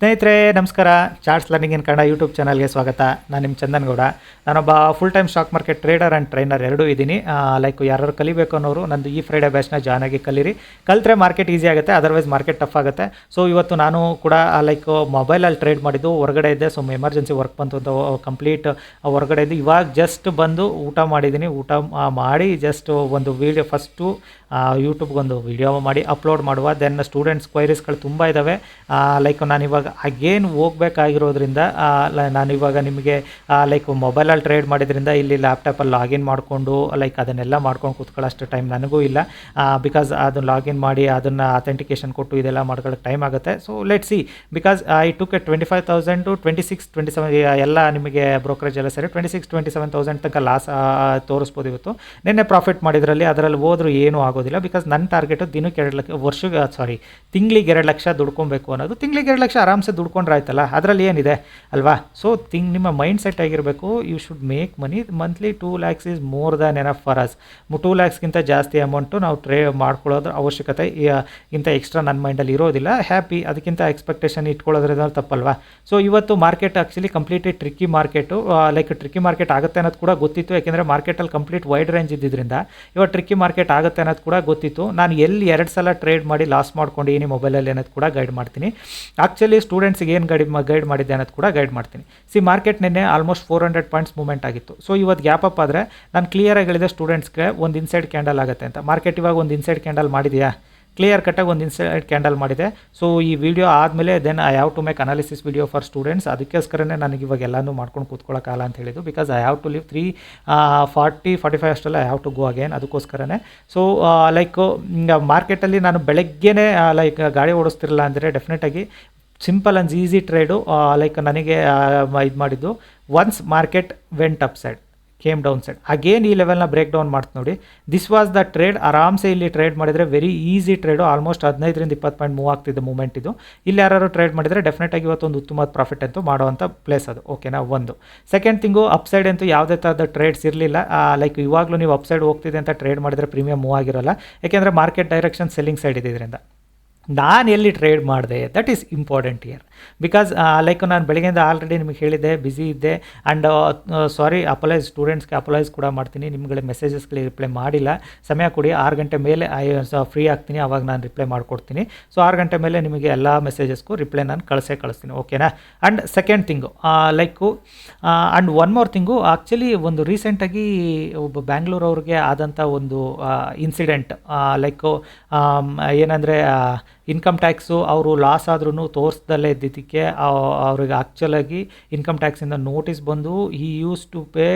ಸ್ನೇಹಿತರೆ, ನಮಸ್ಕಾರ. Charts learning in Kannada YouTube ಚಾನಲ್ಗೆ ಸ್ವಾಗತ. ನಾನು ನಿಮ್ಮ ಚಂದನ್ ಗೌಡ ನಾನೊಬ್ಬ full time stock market trader and trainer ಎರಡೂ ಇದ್ದೀನಿ. ಲೈಕ್ ಯಾರು ಕಲಿಬೇಕು ಅನ್ನೋರು, ನಂದು ಈ ಫ್ರೈಡೇ ಬ್ಯಾಚ್ನ ಜಾಯ್ನ್ ಆಗಿ ಕಲೀರಿ. ಕಲಿತ್ರೆ ಮಾರ್ಕೆಟ್ ಈಸಿ ಆಗುತ್ತೆ ಅದರ್ವೈಸ್ ಮಾರ್ಕೆಟ್ ಟಫ್ ಆಗುತ್ತೆ. ಸೊ ಇವತ್ತು ನಾನು ಕೂಡ ಲೈಕ್ ಮೊಬೈಲಲ್ಲಿ ಟ್ರೇಡ್ ಮಾಡಿದ್ದು, ಹೊರಗಡೆ ಇದ್ದೆ. ಸೊ ಎಮರ್ಜೆನ್ಸಿ ವರ್ಕ್ ಬಂತು ಅಂತ ಕಂಪ್ಲೀಟ್ ಹೊರಗಡೆ ಇದ್ದು. ಇವಾಗ ಜಸ್ಟ್ ಬಂದು ಊಟ ಮಾಡಿದ್ದೀನಿ. ಊಟ ಮಾಡಿ ಜಸ್ಟ್ ಒಂದು ವೀಡಿಯೋ ಫಸ್ಟು ಯೂಟ್ಯೂಬ್ಗೊಂದು ವೀಡಿಯೋ ಮಾಡಿ ಅಪ್ಲೋಡ್ ಮಾಡುವ. ದೆನ್ ಸ್ಟೂಡೆಂಟ್ಸ್ ಕ್ವೈರೀಸ್ಗಳು ತುಂಬ ಇದ್ದಾವೆ ಲೈಕ್ ನಾನು ಇವಾಗ ಅಗೇನ್ ಹೋಗ್ಬೇಕಾಗಿರೋದ್ರಿಂದ ನಾನು ಇವಾಗ ನಿಮಗೆ ಲೈಕ್ ಮೊಬೈಲಲ್ಲಿ ಟ್ರೇಡ್ ಮಾಡಿದ್ರಿಂದ ಇಲ್ಲಿ ಲ್ಯಾಪ್ಟಾಪಲ್ಲಿ ಲಾಗಿನ್ ಮಾಡಿಕೊಂಡು ಲೈಕ್ ಅದನ್ನೆಲ್ಲ ಮಾಡ್ಕೊಂಡು ಕೂತ್ಕೊಳ್ಳೋಷ್ಟು ಟೈಮ್ ನನಗೂ ಇಲ್ಲ. ಬಿಕಾಸ್ ಅದನ್ನು ಲಾಗಿನ್ ಮಾಡಿ, ಅದನ್ನು ಅಥೆಂಟಿಕೇಶನ್ ಕೊಟ್ಟು ಇದೆಲ್ಲ ಮಾಡ್ಕೊಳ್ಳೋಕೆ ಟೈಮ್ ಆಗುತ್ತೆ. So let see because I took a twenty five thousand twenty six twenty seven ಎಲ್ಲ ನಿಮಗೆ ಬ್ರೋಕರೇಜ್ ಎಲ್ಲ ಸರಿ twenty six twenty seven thousand ತನಕ ಲಾಸ್ ತೋರಿಸ್ಬೋದು ಇವತ್ತು. ನಿನ್ನೆ ಪ್ರಾಫಿಟ್ ಮಾಡಿದ್ರಲ್ಲಿ ಅದರಲ್ಲಿ ಹೋದರೂ ಏನೂ ಆಗೋದಿಲ್ಲ. ಬಿಕಾಸ್ ನನ್ನ ಟಾರ್ಗೆಟು ದಿನಕ್ಕೆ ಎರಡು ಲಕ್ಷ ವರ್ಷಕ್ಕೆ ಸಾರಿ ತಿಂಗಳಿಗೆ ಎರಡು ಲಕ್ಷ ದುಡ್ಕೊಬೇಕು ಅನ್ನೋದು. ತಿಂಗಳಿಗೆ ಎರಡು ಲಕ್ಷ ಆರಾಮ್ಸೆ ದುಡ್ಕೊಂಡ್ರೆ ಆಯ್ತಲ್ಲ ಅದರಲ್ಲಿ ಏನಿದೆ? ಅಲ್ವಾ? ಸೊ ಥಿಂಗ್ ನಿಮ್ಮ ಮೈಂಡ್ ಸೆಟ್ ಆಗಿರಬೇಕು. You should make money monthly two lakhs is more than enough for us two ಲ್ಯಾಕ್ಸ್ಗಿಂತ ಜಾಸ್ತಿ ಅಮೌಂಟು ನಾವು ಟ್ರೇ ಮಾಡ್ಕೊಳ್ಳೋದ್ರ ಅವಶ್ಯಕತೆ ಇಂಥ ಎಕ್ಸ್ಟ್ರಾ ನನ್ನ ಮೈಂಡಲ್ಲಿ ಇರೋದಿಲ್ಲ. ಹ್ಯಾಪಿ ಅದಕ್ಕಿಂತ ಎಕ್ಸ್ಪೆಕ್ಟೇಷನ್ ಇಟ್ಕೊಳ್ಳೋದ್ರಿಂದ ತಪ್ಪಲ್ವಾ? ಸೊ ಇವತ್ತು market actually completely tricky market like tricky market ಆಗುತ್ತೆ ಅನ್ನೋದು ಕೂಡ ಗೊತ್ತಿತ್ತು. ಯಾಕೆಂದರೆ ಮಾರ್ಕೆಟಲ್ಲಿ ಕಂಪ್ಲೀಟ್ ವೈಡ್ ರೇಂಜ್ ಇದ್ದಿದ್ದರಿಂದ ಇವಾಗ ಟ್ರಿಕ್ಕಿ ಮಾರ್ಕೆಟ್ ಆಗುತ್ತೆ ಅನ್ನೋದು ಕೂಡ ಗೊತ್ತಿತ್ತು. ನಾನು ಎಲ್ಲಿ ಎರಡು ಸಲ ಟ್ರೇಡ್ ಮಾಡಿ ಲಾಸ್ ಮಾಡ್ಕೊಂಡಿದ್ದೀನಿ ಮೊಬೈಲಲ್ಲಿ ಅನ್ನೋದು ಕೂಡ ಗೈಡ್ ಮಾಡ್ತೀನಿ. ಆ್ಯಕ್ಚುಲಿ ಸ್ಟೂಡೆಂಟ್ಸ್ಗೆ ಏನು ಗೈಡ್ ಗೈಡ್ ಮಾಡಿದ್ದೆ ಅನ್ನೋದು ಕೂಡ ಗೈಡ್ ಮಾಡ್ತೀನಿ. ಸಿ ಮಾರ್ಕೆಟ್ ನಿನ್ನೆ almost four hundred points movement ಆಗಿತ್ತು. ಸೊ ಇವತ್ತು ಗ್ಯಾಪ್ ಅಪ್ ಆದರೆ ನಾನು ಕ್ಲಿಯರಾಗಿ ಹೇಳಿದೆ ಸ್ಟೂಡೆಂಟ್ಸ್ಗೆ ಒಂದು ಇನ್ಸೈಡ್ ಕ್ಯಾಂಡಲ್ ಆಗುತ್ತೆ ಅಂತ. ಮಾರ್ಕೆಟ್ ಇವಾಗ ಒಂದು ಇನ್ಸೈಡ್ ಕ್ಯಾಂಡಲ್ ಮಾಡಿದೆಯಾ? ಕ್ಲಿಯರ್ ಕಟ್ಟಾಗಿ ಒಂದು ಇನ್ಸೈಡ್ ಕ್ಯಾಂಡಲ್ ಮಾಡಿದೆ. ಸೊ ಈ ವಿಡಿಯೋ ಆದಮೇಲೆ then I have to make analysis video for students ಅದಕ್ಕೋಸ್ಕರನೇ ನನಗೆ ಇವಾಗ ಎಲ್ಲನೂ ಮಾಡ್ಕೊಂಡು ಕೂತ್ಕೊಳ್ಳೋಕ್ಕಾಗಲ್ಲ ಅಂತ ಹೇಳಿದ್ದು. Because I have to leave three forty forty five ಅಷ್ಟೆಲ್ಲ I have to go again ಅದಕ್ಕೋಸ್ಕರನೇ. ಸೊ ಲೈಕ್ ಮಾರ್ಕೆಟಲ್ಲಿ ನಾನು ಬೆಳಗ್ಗೆನೇ ಲೈಕ್ ಗಾಡಿ ಓಡಿಸ್ತಿರಲ್ಲ ಅಂದರೆ ಡೆಫಿನೆಟಾಗಿ simple and easy trade like ನನಗೆ ಇದು ಮಾಡಿದ್ದು once market went up side came down side again ಈ ಲೆವೆಲ್ನ ಬ್ರೇಕ್ ಡೌನ್ ಮಾಡ್ತು ನೋಡಿ. ದಿಸ್ ವಾಸ್ ದ ಟ್ರೇಡ್ ಆರಾಮ್ಸೆ ಇಲ್ಲಿ ಟ್ರೇಡ್ ಮಾಡಿದರೆ ವೆರಿ ಈಸಿ ಟ್ರೇಡು ಆಲ್ಮೋಸ್ಟ್ ಹದಿನೈದರಿಂದ ಇಪ್ಪತ್ತು ಪಾಯಿಂಟ್ ಮೂವ್ ಆಗ್ತಿದೆ ಮೂಮೆಂಟ್ ಇದು. ಇಲ್ಲಿ ಯಾರು ಟ್ರೇಡ್ ಮಾಡಿದರೆ ಡೆಫಿನೆಟಾಗಿ ಇವತ್ತು ಒಂದು ಉತ್ತಮವಾದ ಪ್ರಾಫಿಟ್ ಅಂತೂ ಮಾಡುವಂಥ ಪ್ಲೇಸ್ ಅದು. ಓಕೆನಾ ಒಂದು. ಸೆಕೆಂಡ್ ಥಿಂಗು ಅಪ್ಸೈಡ್ ಅಂತೂ ಯಾವುದೇ ಥರದ ಟ್ರೇಡ್ಸ್ ಇರಲಿಲ್ಲ. ಲೈಕ್ ಇವಾಗಲೂ ನೀವು ಅಪ್ಸೈಡ್ ಹೋಗ್ತಿದೆ ಅಂತ ಟ್ರೇಡ್ ಮಾಡಿದರೆ ಪ್ರೀಮಿಯಮ್ ಮೂವ್ ಆಗಿರೋಲ್ಲ. ಯಾಕೆಂದರೆ ಮಾರ್ಕೆಟ್ ಡೈರೆಕ್ಷನ್ ಸೆಲ್ಲಿಂಗ್ ಸೈಡ್ ಇದೆ ಇದರಿಂದ. ನಾನು ಎಲ್ಲಿ ಟ್ರೇಡ್ ಮಾಡಿದೆ? That is important year because like ನಾನು ಬೆಳಗ್ಗೆಯಿಂದ ಆಲ್ರೆಡಿ ನಿಮಗೆ ಹೇಳಿದ್ದೆ ಬ್ಯುಸಿ ಇದ್ದೆ. ಆ್ಯಂಡ್ ಸಾರಿ ಅಪಲೈಸ್ ಸ್ಟೂಡೆಂಟ್ಸ್ಗೆ ಅಪಲೈಸ್ ಕೂಡ ಮಾಡ್ತೀನಿ. ನಿಮ್ಗಳ ಮೆಸೇಜಸ್ಗಳಿಗೆ ರಿಪ್ಲೈ ಮಾಡಿಲ್ಲ. ಸಮಯ ಕೊಡಿ. ಆರು ಗಂಟೆ ಮೇಲೆ ಐ ಫ್ರೀ ಆಗ್ತೀನಿ. ಆವಾಗ ನಾನು ರಿಪ್ಲೈ ಮಾಡಿಕೊಡ್ತೀನಿ. ಸೊ ಆರು ಗಂಟೆ ಮೇಲೆ ನಿಮಗೆ ಎಲ್ಲ ಮೆಸೇಜಸ್ಗೂ ರಿಪ್ಲೈ ನಾನು ಕಳಿಸೇ ಕಳಿಸ್ತೀನಿ. ಓಕೆನಾ and second thing like and one more thing actually ಒಂದು ರೀಸೆಂಟಾಗಿ ಒಬ್ಬ ಬ್ಯಾಂಗ್ಳೂರವ್ರಿಗೆ ಆದಂಥ ಒಂದು ಇನ್ಸಿಡೆಂಟ್ ಲೈಕು ಏನಂದರೆ ಇನ್ಕಮ್ ಟ್ಯಾಕ್ಸು ಅವರು ಲಾಸ್ ಆದ್ರೂ ತೋರಿಸ್ದಲ್ಲೇ ಇದ್ದಿದ್ದಕ್ಕೆ ಅವ್ರಿಗೆ ಆ್ಯಕ್ಚುಲಾಗಿ ಇನ್ಕಮ್ ಟ್ಯಾಕ್ಸಿಂದ ನೋಟಿಸ್ ಬಂದು ಈ use to pay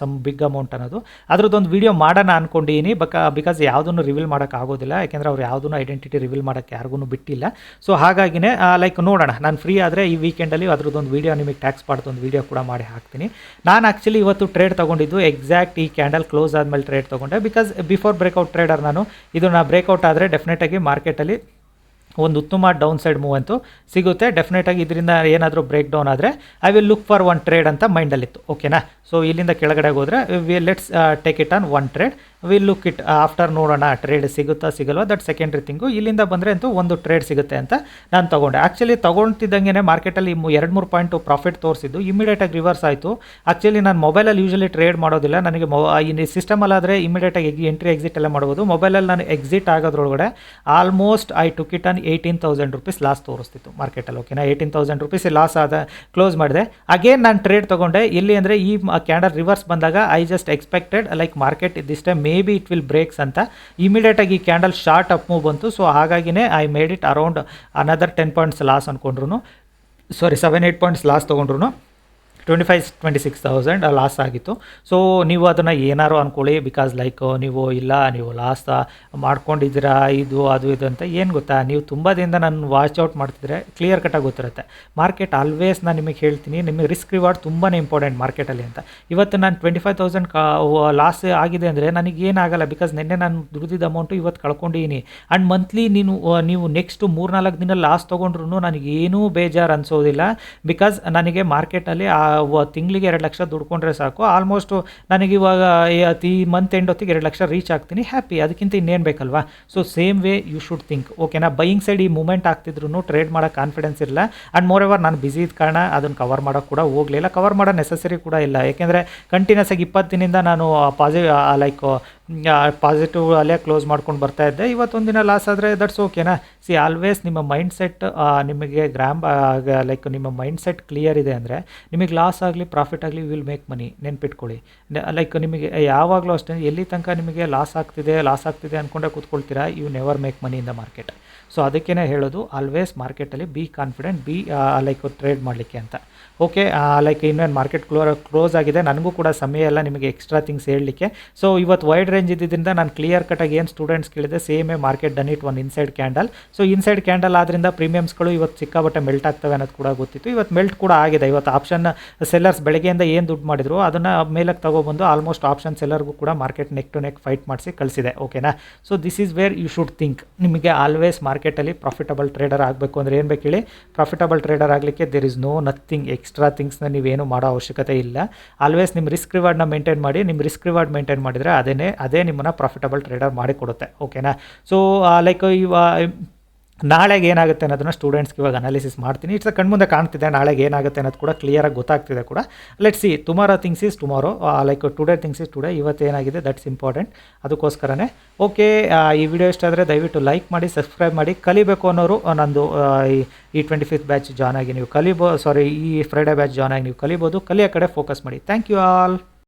some big amount ಅನ್ನೋದು. ಅದ್ರದ್ದೊಂದು ವಿಡಿಯೋ ಮಾಡೋಣ ಅಂದ್ಕೊಂಡಿದ್ದೀನಿ ಬಕ ಬಿಕಾಸ್ ಯಾವುದನ್ನು ರಿವೀಲ್ ಮಾಡೋಕ್ಕಾಗೋದಿಲ್ಲ ಯಾಕೆಂದರೆ ಅವ್ರು ಯಾವುದನ್ನು ಐಡೆಂಟಿಟಿ ರಿವೀಲ್ ಮಾಡೋಕ್ಕೆ ಯಾರಿಗೂ ಬಿಟ್ಟಿಲ್ಲ. ಸೊ ಹಾಗಾಗಿನೇ ಲೈಕ್ ನೋಡೋಣ, ನಾನು ಫ್ರೀ ಆದರೆ ಈ ವೀಕೆಂಡಲ್ಲಿ ಅದ್ರದ್ದೊಂದು ವೀಡಿಯೋ ನಿಮಗೆ ಟ್ಯಾಕ್ಸ್ ಒಂದು ವೀಡಿಯೋ ಕೂಡ ಮಾಡಿ ಹಾಕ್ತೀನಿ. ನಾನು ಆ್ಯಕ್ಚುಲಿ ಇವತ್ತು ಟ್ರೇಡ್ ತೊಗೊಂಡಿದ್ದು ಎಕ್ಸಾಕ್ಟ್ ಈ ಕ್ಯಾಂಡಲ್ ಕ್ಲೋಸ್ ಆದಮೇಲೆ ಟ್ರೇಡ್ ತೊಗೊಂಡೆ ಬಿಕಾಸ್ ಬಿಫೋರ್ ಬ್ರೇಕೌಟ್ ಟ್ರೇಡರ್ ನಾನು, ಇದು ನಾ ಬ್ರೇಕ್ಔಟ್ ಆದರೆ ಡೆಫಿನೆಟಾಗಿ ಮಾರ್ಕೆಟಲ್ಲಿ ಒಂದು ಉತ್ತಮ ಡೌನ್ ಸೈಡ್ ಮೂವ್ ಅಂತೂ ಸಿಗುತ್ತೆ. ಡೆಫಿನೆಟಾಗಿ ಇದರಿಂದ ಏನಾದರೂ ಬ್ರೇಕ್ ಡೌನ್ ಆದರೆ I will look for one trade ಅಂತ ಮೈಂಡಲ್ಲಿತ್ತು ಓಕೆನಾ ಸೊ ಇಲ್ಲಿಂದ ಕೆಳಗಡೆ ಹೋದರೆ we let's take it on one trade will look it after ನೋಡೋಣ ಟ್ರೇಡ್ ಸಿಗುತ್ತಾ ಸಿಗಲ್ವಾ? ದಟ್ ಸೆಕೆಂಡ್ರಿ ಥಿಂಗು ಇಲ್ಲಿಂದ ಬಂದರೆ ಅಂತೂ ಒಂದು ಟ್ರೇಡ್ ಸಿಗುತ್ತೆ ಅಂತ ನಾನು ತೊಗೊಂಡೆ. ಆ್ಯಕ್ಚುಲಿ ತೊಗೊಳ್ತಿದ್ದಂಗೆ ಮಾರ್ಕೆಟಲ್ಲಿ ಎರಡು ಮೂರು ಪಾಯಿಂಟು ಪ್ರಾಫಿಟ್ ತೋರಿಸಿದ್ದು. ಇಮಿಡಿಯೇಟಾಗಿ ರಿವರ್ಸ್ ಆಯಿತು. ಆ್ಯಕ್ಚುಲಿ ನಾನು ಮೊಬೈಲಲ್ಲಿ ಯೂಶಲಿ ಟ್ರೇಡ್ ಮಾಡೋದಿಲ್ಲ. ನನಗೆ ಮೊ ಈ ಸಿಸ್ಟಮಲ್ಲಾದರೆ ಇಮಿಡಿಯೇಟಾಗಿ ಎಂಟ್ರಿ ಎಕ್ಸಿಟ್ ಎಲ್ಲ ಮಾಡ್ಬೋದು. ಮೊಬೈಲಲ್ಲಿ ನಾನು exit ಆಗೋದ್ರೊಳಗಡೆ almost I to kit on eighteen thousand rupees loss ತೋರಿಸ್ತಿತ್ತು ಮಾರ್ಕೆಟಲ್ಲಿ ಓಕೆನಾ ಏಯ್ಟೀನ್ ತೌಸಂಡ್ ರುಪೀಸ್ ಲಾಸ್ ಆದ ಕ್ಲೋಸ್ ಮಾಡಿದೆ. ಅಗೇನ್ ನಾನು ಟ್ರೇಡ್ ತೊಗೊಂಡೆ. ಇಲ್ಲಿ ಅಂದರೆ ಈ ಕ್ಯಾಂಡಲ್ ರಿವರ್ಸ್ ಬಂದಾಗ I just expected like market this time may be it will breaks ಅಂತ ಇಮಿಡಿಯೇಟಾಗಿ ಈ ಕ್ಯಾಂಡಲ್ ಶಾರ್ಟ್ ಅಪ್ ಮೂವ್ ಬಂತು. ಸೊ ಹಾಗಾಗಿನೇ I made it around another ten points loss ಅಂದ್ಕೊಂಡ್ರು sorry seven eight points loss ತೊಗೊಂಡ್ರು twenty five twenty six thousand loss ಆಗಿತ್ತು. So ನೀವು ಅದನ್ನು ಏನಾರು ಅಂದ್ಕೊಳ್ಳಿ ಬಿಕಾಸ್ ಲೈಕ್ ನೀವು ಇಲ್ಲ, ನೀವು ಲಾಸ್ ಮಾಡ್ಕೊಂಡಿದ್ದೀರಾ, ಇದು, ಅದು, ಇದು ಅಂತ ಏನು ಗೊತ್ತಾ? ನೀವು ತುಂಬ ದಿನದಿಂದ ನಾನು ವಾಚ್ ಔಟ್ ಮಾಡ್ತಿದ್ರೆ ಕ್ಲಿಯರ್ ಕಟ್ಟಾಗಿ ಗೊತ್ತಿರುತ್ತೆ. ಮಾರ್ಕೆಟ್ ಆಲ್ವೇಸ್ ನಾನು ನಿಮಗೆ ಹೇಳ್ತೀನಿ, ನಿಮಗೆ ರಿಸ್ಕ್ ರಿವಾರ್ಡ್ ತುಂಬಾ ಇಂಪಾರ್ಟೆಂಟ್ ಮಾರ್ಕೆಟಲ್ಲಿ ಅಂತ. ಇವತ್ತು ನಾನು ಟ್ವೆಂಟಿ ಫೈವ್ ತೌಸಂಡ್ ಲಾಸ್ ಆಗಿದೆ ಅಂದರೆ ನನಗೆ ಏನಾಗಲ್ಲ ಬಿಕಾಸ್ ನಿನ್ನೆ ನಾನು ದುಡಿದಿದ್ದ ಅಮೌಂಟು ಇವತ್ತು ಕಳ್ಕೊಂಡಿದ್ದೀನಿ ಆ್ಯಂಡ್ ಮಂತ್ಲಿ ನೀನು ನೀವು ನೆಕ್ಸ್ಟ್ ಮೂರ್ನಾಲ್ಕು ದಿನ ಲಾಸ್ ತೊಗೊಂಡ್ರು ನನಗೇನೂ ಬೇಜಾರು ಅನಿಸೋದಿಲ್ಲ ಬಿಕಾಸ್ ನನಗೆ ಮಾರ್ಕೆಟಲ್ಲಿ ಆ ತಿಂಗಳಿಗೆ ಎರಡು ಲಕ್ಷ ದುಡ್ಕೊಂಡ್ರೆ ಸಾಕು. ಆಲ್ಮೋಸ್ಟು ನನಗೆ ಇವಾಗ ಈ ಮಂತ್ ಎಂಡ್ ಹೊತ್ತಿಗೆ ಎರಡು ಲಕ್ಷ ರೀಚ್ ಆಗ್ತೀನಿ. ಹ್ಯಾಪಿ ಅದಕ್ಕಿಂತ ಇನ್ನೇನು ಬೇಕಲ್ವಾ? So same way you should think ಓಕೆನಾ ಬೈಯಿಂಗ್ ಸೈಡ್ ಈ ಮೂಮೆಂಟ್ ಆಗ್ತಿದ್ರು ಟ್ರೇಡ್ ಮಾಡೋ ಕಾನ್ಫಿಡೆನ್ಸ್ ಇರಲ್ಲ ಆ್ಯಂಡ್ ಮೋರ್ ಎವರ್ ನಾನು ಬಿಸಿ ಇದ್ದ ಕಾರಣ ಅದನ್ನು ಕವರ್ ಮಾಡೋಕ್ಕೆ ಕೂಡ ಹೋಗಲಿಲ್ಲ. ಕವರ್ ಮಾಡೋ ನೆಸಸರಿ ಕೂಡ ಇಲ್ಲ. ಯಾಕೆಂದರೆ ಕಂಟಿನ್ಯೂಸ್ ಆಗಿ ಇಪ್ಪತ್ತು ದಿನದಿಂದ ನಾನು ಪಾಸಿ ಲೈಕ್ ಪಾಸಿಟಿವ್ ಅಲ್ಲೇ ಕ್ಲೋಸ್ ಮಾಡ್ಕೊಂಡು ಬರ್ತಾ ಇದ್ದೆ. ಇವತ್ತೊಂದು ದಿನ ಲಾಸ್ ಆದರೆ ದಟ್ಸ್ ಓಕೆನಾ ಸಿ ಆಲ್ವೇಸ್ ನಿಮ್ಮ ಮೈಂಡ್ ಸೆಟ್ ನಿಮಗೆ ಗ್ರಾಮ್ ಲೈಕ್ ನಿಮ್ಮ ಮೈಂಡ್ ಸೆಟ್ ಕ್ಲಿಯರ್ ಇದೆ ಅಂದರೆ ನಿಮಗೆ ಲಾಸ್ ಆಗಲಿ ಪ್ರಾಫಿಟ್ ಆಗಲಿ ವಿಲ್ ಮೇಕ್ ಮನಿ ನೆನ್ಪಿಟ್ಕೊಳ್ಳಿ. ಲೈಕ್ ನಿಮಗೆ, ಯಾವಾಗಲೂ ಅಷ್ಟೇ, ಎಲ್ಲಿ ತನಕ ನಿಮಗೆ ಲಾಸ್ ಆಗ್ತಿದೆ ಲಾಸ್ ಆಗ್ತಿದೆ ಅಂದ್ಕೊಂಡೆ ಕೂತ್ಕೊಳ್ತೀರಾ? You never make money in the market so ಅದಕ್ಕೇ ಹೇಳೋದು ಆಲ್ವೇಸ್ ಮಾರ್ಕೆಟಲ್ಲಿ be confident be like trade ಮಾಡಲಿಕ್ಕೆ ಅಂತ. ಓಕೆ ಲೈಕ್ ಇನ್ನೇನು ಮಾರ್ಕೆಟ್ ಕ್ಲೋ ಕ್ಲೋಸ್ ಆಗಿದೆ, ನನಗೂ ಕೂಡ ಸಮಯ ಎಲ್ಲ ನಿಮಗೆ ಎಕ್ಸ್ಟ್ರಾ ಥಿಂಗ್ಸ್ ಹೇಳಲಿಕ್ಕೆ. ಸೊ ಇವತ್ತು ವೈಡ್ ರೇಂಜ್ ಇದ್ದಿದ್ದರಿಂದ ನಾನು ಕ್ಲಿಯರ್ ಕಟ್ಟಾಗಿ ಏನು ಸ್ಟೂಡೆಂಟ್ಸ್ ಕೇಳಿದೆ ಸೇಮೇ market done it one inside candle so inside candle ಆದ್ದರಿಂದ ಪ್ರೀಮಿಯಮ್ಸ್ಗಳು ಇವತ್ತು ಸಿಕ್ಕಾಬಟ್ಟೆ ಮೆಲ್ಟ್ ಆಗ್ತವೆ ಅನ್ನೋದು ಕೂಡ ಗೊತ್ತಿತ್ತು. ಇವತ್ತು ಮೆಲ್ಟ್ ಕೂಡ ಆಗಿದೆ. ಇವತ್ತು ಆಪ್ಷನ್ ಸೆಲ್ಲರ್ಸ್ ಬೆಳಗ್ಗೆಯಿಂದ ಏನು ದುಡ್ಡು ಮಾಡಿದ್ರು, ಅದನ್ನು ಮೇಲಕ್ಕೆ ತಗೊಬಂದು ಆಲ್ಮೋಸ್ಟ್ ಆಪ್ಷನ್ ಸೆಲ್ಲರ್ಗೂ ಕೂಡ market neck to neck fight ಮಾಡಿಸಿ ಕಳಿಸಿದೆ. ಓಕೆನಾ so this is where you should think ನಿಮಗೆ ಆಲ್ವೇಸ್ ಮಾರ್ಕೆಟಲ್ಲಿ ಪ್ರಾಫಿಟಬಲ್ ಟ್ರೇಡರ್ ಆಗಬೇಕು ಅಂದರೆ ಏನು ಬೇಕು ಹೇಳಿ ಪ್ರಾಫಿಟಬಲ್ ಟ್ರೇಡರ್ ಆಗಲಿಕ್ಕೆ there is no nothing extra ಥಿಂಗ್ಸ್ನ ನೀವೇನು ಮಾಡೋ ಅವಶ್ಯಕತೆ ಇಲ್ಲ. ಆಲ್ವೇಸ್ ನಿಮ್ಮ ರಿಸ್ಕ್ ರಿವಾರ್ಡ್ನ ಮೇಂಟೈನ್ ಮಾಡಿ ನಿಮ್ಮ ರಿಸ್ಕ್ ರಿವಾರ್ಡ್ ಮೇಂಟೈನ್ ಮಾಡಿದರೆ ಅದೇ ಅದೇ ನಿಮ್ಮನ್ನು ಪ್ರಾಫಿಟಬಲ್ ಟ್ರೇಡರ್ ಮಾಡಿಕೊಡುತ್ತೆ ಓಕೆನಾ ಸೊ ಲೈಕ್ ಇವ, ನಾಳೆಗೆ ಏನಾಗುತ್ತೆ ಅನ್ನೋದನ್ನ ಸ್ಟೂಡೆಂಟ್ಸ್ಗೆ ಇವಾಗ ಅನಾಲಿಸಿಸ್ ಮಾಡ್ತೀನಿ. ಇಟ್ಸ್ ಕಣ್ಮುಂದೆ ಕಾಣ್ತಿದೆ, ನಾಳೆಗೆ ಏನಾಗುತ್ತೆ ಅನ್ನೋದು ಕೂಡ ಕ್ಲಿಯರಾಗಿ ಗೊತ್ತಾಗ್ತಿದೆ ಕೂಡ. Let see tomorrow things is tomorrow like today things is today ಇವತ್ತು ಏನಾಗಿದೆ ದಟ್ಸ್ ಇಂಪಾರ್ಟೆಂಟ್ ಅದಕ್ಕೋಸ್ಕರನೇ ಓಕೆ ಈ ವಿಡಿಯೋ ಇಷ್ಟ ಆದರೆ ದಯವಿಟ್ಟು ಲೈಕ್ ಮಾಡಿ ಸಬ್ಸ್ಕ್ರೈಬ್ ಮಾಡಿ, ಕಲಿಬೇಕು ಅನ್ನೋರು ನಂದು ಈ ಟ್ವೆಂಟಿ ಫಿಫ್ತ್ ಬ್ಯಾಚ್ ಜಾಯ್ನ್ ಆಗಿ ನೀವು ಕಲಿಬೋ ಸಾರಿ ಈ ಫ್ರೈಡೇ ಬ್ಯಾಚ್ ಜಾಯ್ನ್ ಆಗಿ ನೀವು ಕಲಿಬೋದು. ಕಲಿಯೋ ಕಡೆ ಫೋಕಸ್ ಮಾಡಿ. Thank you all